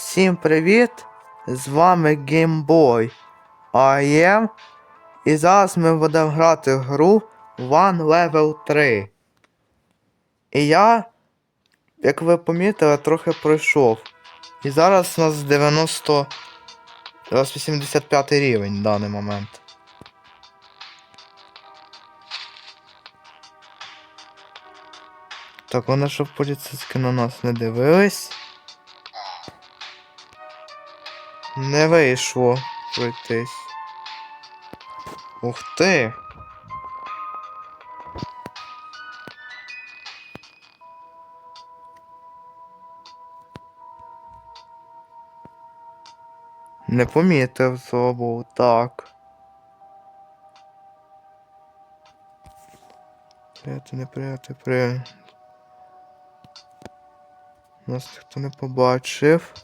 Всім привіт! З вами GameBoy AM. І зараз ми будемо грати в гру One Level 3. І я, як ви помітили, трохи пройшов. І зараз у нас 90. Зараз 85 рівень в даний момент. Так, вони щоб поліцейські на нас не дивились. Не вийшло пройтись. Ух ти! Не помітив був, так. Прияти, не прияти, при. Нас ніхто не побачив.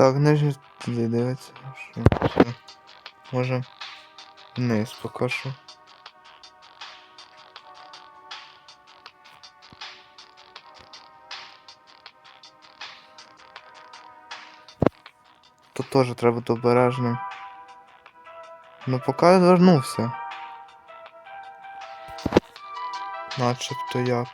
Так, нижні туди дивиться. Що? Все. Може вниз покажу. Тут теж треба бути обережним. Ну поки я вернувся. Начебто як.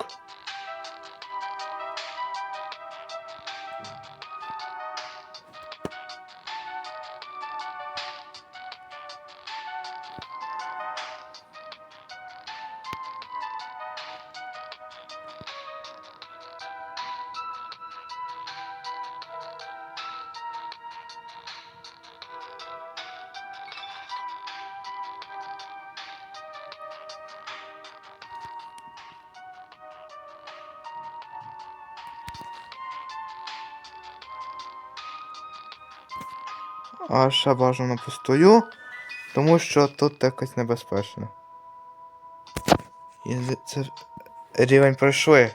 А ще бажано постою, тому що тут якось небезпечно. І це рівень пройшли.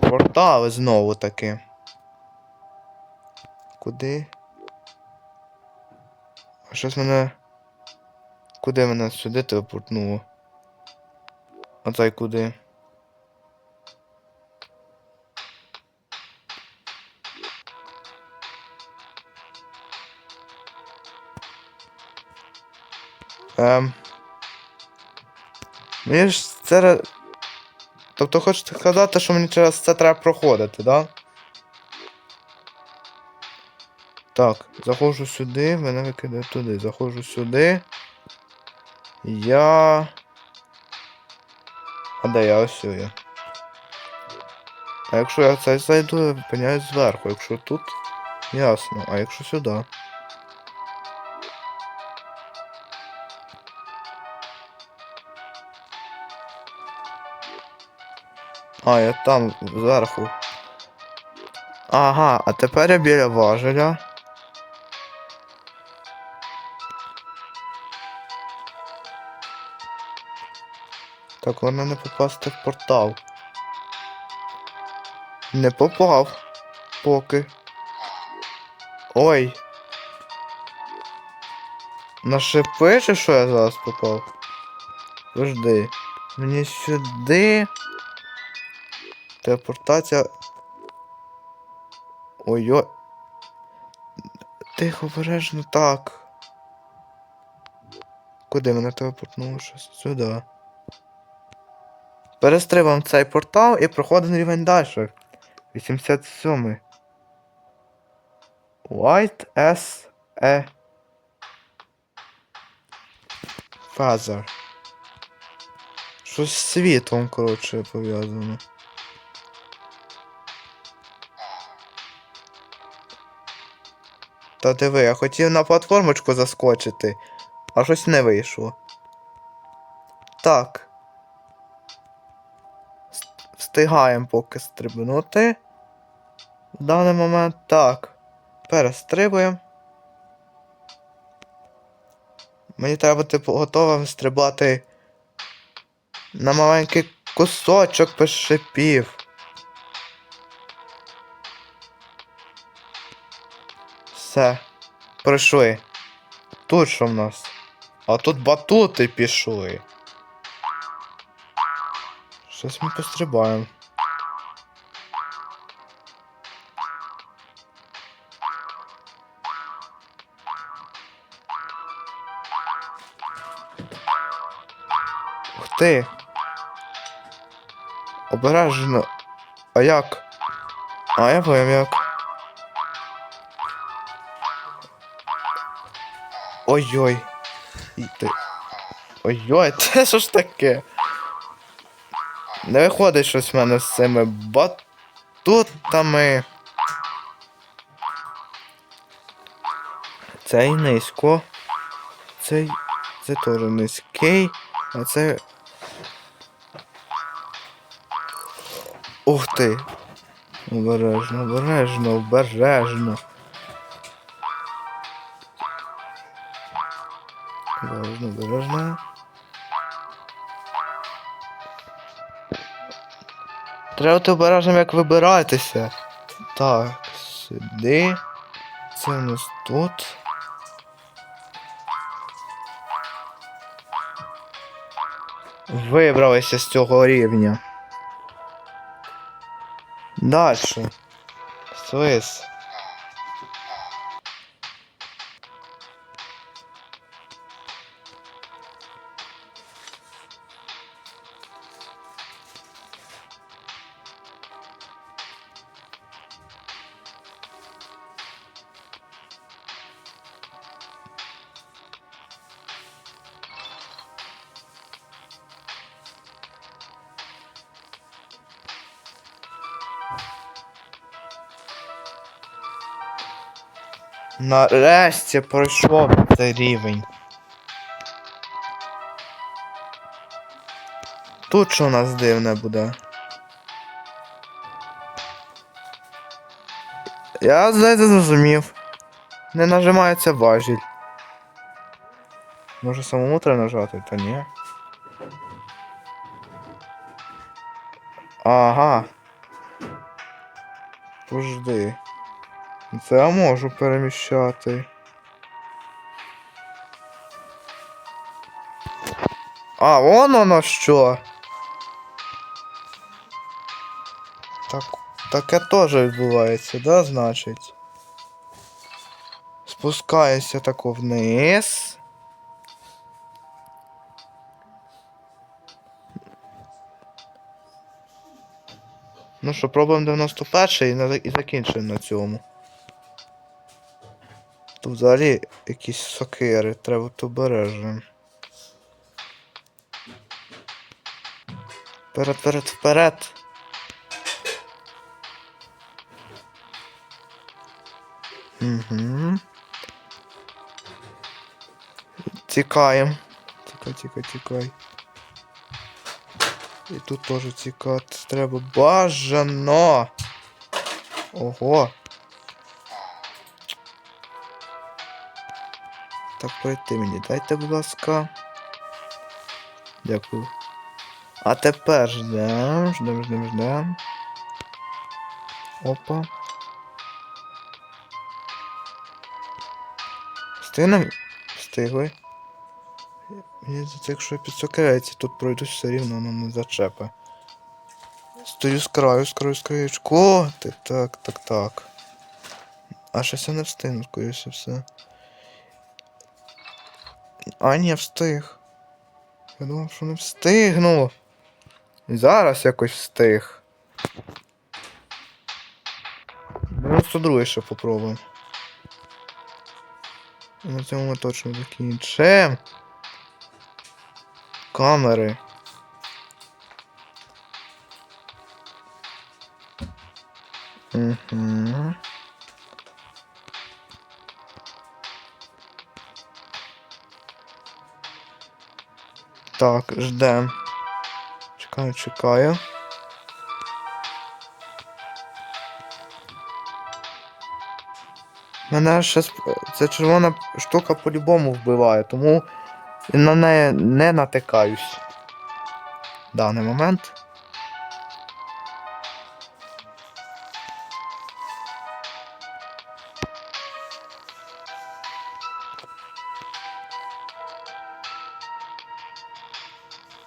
Портали знову таки. Куди? А щось мене. Куди мене сюди телепортнуло? А цей куди? Ем. Мені ж це. Тобто хочете сказати, що мені через це треба проходити, да? Так, заходжу сюди, мене викидає туди. Заходжу сюди. Я. А де я ось я. А якщо я це зайду, я зверху. Якщо тут, ясно. А якщо сюди? А, я там зверху. Ага, а тепер я біля важеля. Так, головне не попасти в портал. Не попав. Поки. Ой. На шипи чи що я зараз попав? Подожди. Мені сюди. Телепортація. Ой-ой. Тихо, обережно так. Куди мене телепортнуло щось? Сюди. Перестрибуємо цей портал і проходимо рівень далі. 87. White S E Father. Щось з світлом, коротше, пов'язано. Та диви, я хотів на платформочку заскочити, а щось не вийшло. Так. Встигаємо поки стрибнути. В даний момент так. Перестрибуємо. Мені треба бути готовим стрибати на маленький кусочок без Все. Пройшли. Тут що в нас? А тут батути пішли. Щось ми пострибаємо. Ух ти. Обережно. А як? А я поняв як. Ой-ой. Ой-ой, це що ж таке? Не виходить щось в мене з цими батутами. Цей низько. Цей. Це теж низький. А це. Ух ти! Обережно, обережно, обережно. Обережно, обережно. Треба бути обережним, як вибиратися. Так, сюди. Це у нас тут. Вибралися з цього рівня. Дальше. Свис. Нарешті пройшов цей рівень. Тут що у нас дивне буде? Я здається зрозумів. Не нажимається важіль. Може самому треба нажати, та ні. Ага. Пожди. Це я можу переміщати. А, вон воно що. Так, таке теж відбувається, да, значить? Спускаюся тако вниз. Ну що, пробуємо 91 і, і закінчуємо на цьому. Тут взагалі якісь сокири, треба бути обережним. Вперед, вперед, вперед. Угу. Тікаємо. Тікай, тікай, тікай. І тут теж тікати треба бажано. Ого. Так пройти мені, дайте, будь ласка. Дякую. А тепер ждем, ждем, ждем, ждем. Опа. Встигнем? Встигли. Мені здається, якщо підсокається, тут пройдуть все рівно, воно не зачепе. Стою з краю, з краю, з краєчку. Так, так, так, так. А щось я не встигну, скоріше все. А, ні, встиг. Я думав, що не встигну. Зараз якось встиг. 92 ще попробуємо. На цьому ми точно закінчимо. Камери. Угу. Так, ждем. Чекаю, чекаю. Мене ще ця червона штука по-любому вбиває, тому на неї не натикаюсь. В даний момент.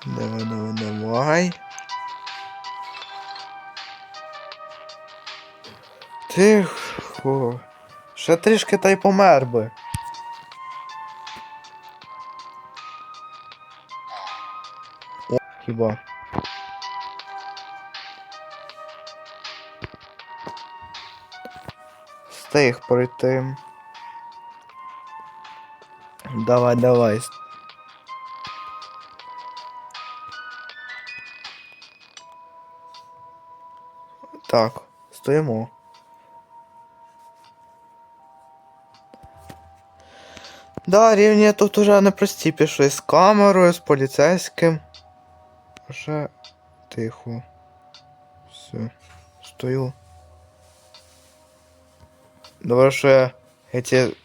Давай, давай, давай. Тихо. Ще трішки та й помер би. О, хіба. Встиг пройти. Давай, давай. Так, стоїмо. Да, рівні тут уже непрості пішли з камерою, з поліцейським. Вже тихо. Все. Стою. Добре, що я эти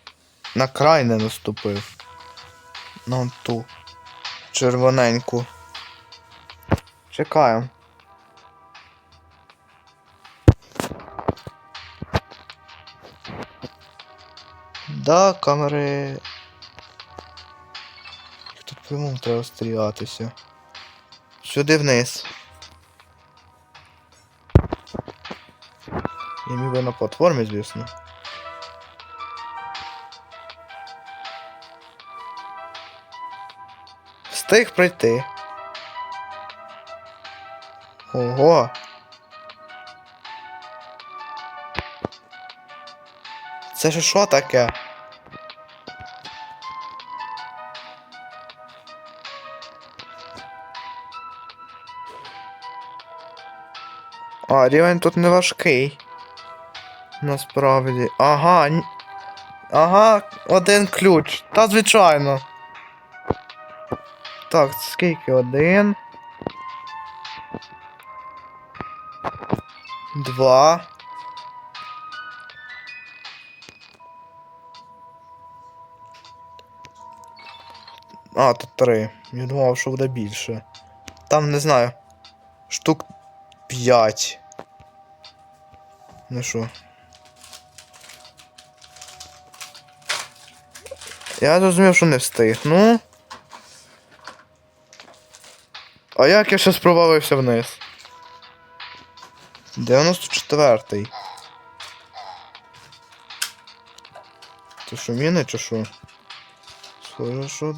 на край не наступив. На ту червоненьку. Чекаємо. Да, камери. Їх тут прямому треба стрілятися. Сюди вниз. Я міг би на платформі, звісно. Встиг пройти. Ого. Це ж що таке? Рівень тут не важкий. Насправді. Ага. Ага, один ключ. Та звичайно. Так, скільки? Один. Два. А, тут три. Я думав, що буде більше. Там не знаю. Штук 5. Ну що? Я зрозумів, що не встигну. А як я щас провалився вниз? 94-й. Це що, міни чи що? Схоже, що.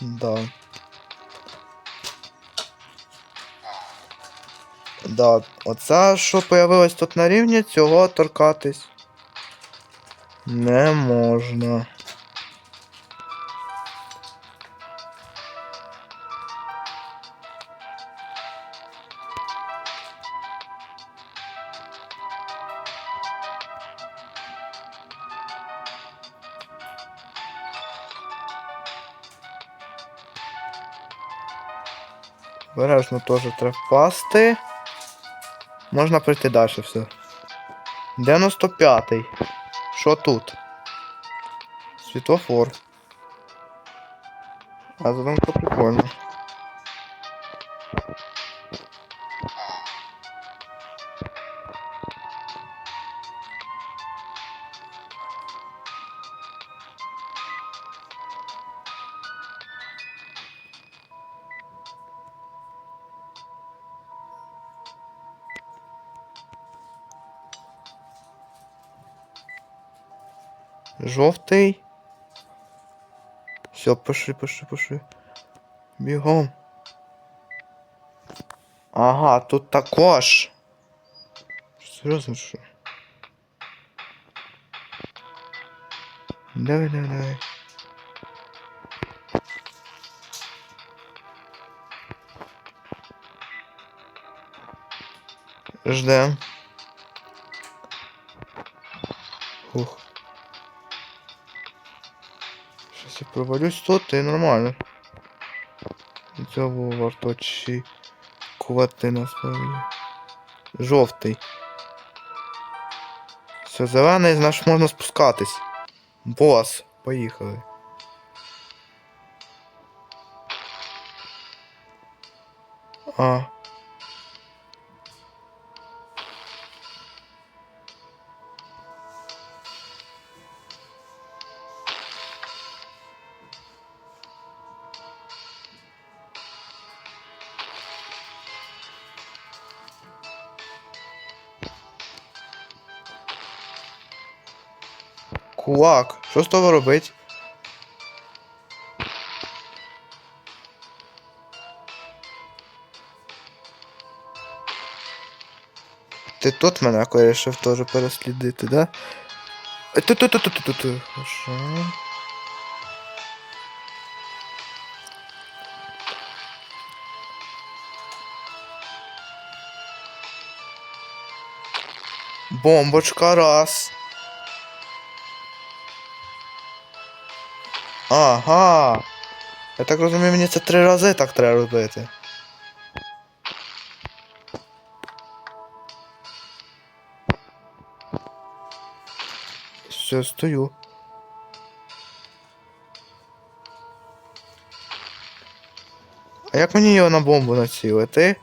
Да. Да, оце, що появилось тут на рівні, цього торкатись не можна. Обережно теж треба впасти. Можна пройти далі все. 95-й. Що тут? Світофор. А задумка прикольно. Жовтий. Все, пиши, пиши, пиши. Бігом. Ага, тут також. Серйозно що? Давай, давай, давай. Ждем. Ух. Щас я провалюсь тут і нормально. Цього варто очікувати насправді. Жовтий. Все, зелений, значить можна спускатись. Бос, поїхали. А. Чувак, що з тобою робить? Ти тут мене вирішив теж переслідити, да? Е, Ту-ту-ту-ту-ту-ту. Хорошо. Бомбочка раз. Ага. Я так розумію, мені це три рази так треба робити. Все, стою. А як мені його на бомбу націлити?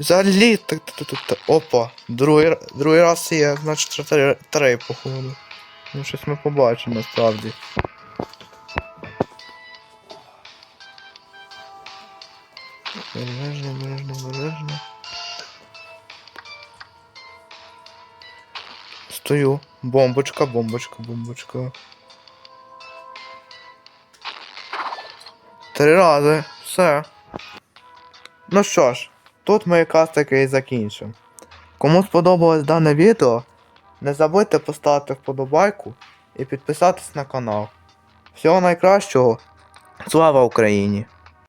Взагалі, так. Опа, другий, другий раз є, значить три, три походу. Ну, щось ми побачимо насправді. Обережно, обережно, обережно. Стою. Бомбочка, бомбочка, бомбочка. Три рази. Все. Ну що ж, тут ми якраз таки і закінчимо. Кому сподобалось дане відео, не забудьте поставити вподобайку і підписатись на канал. Всього найкращого. Слава Україні!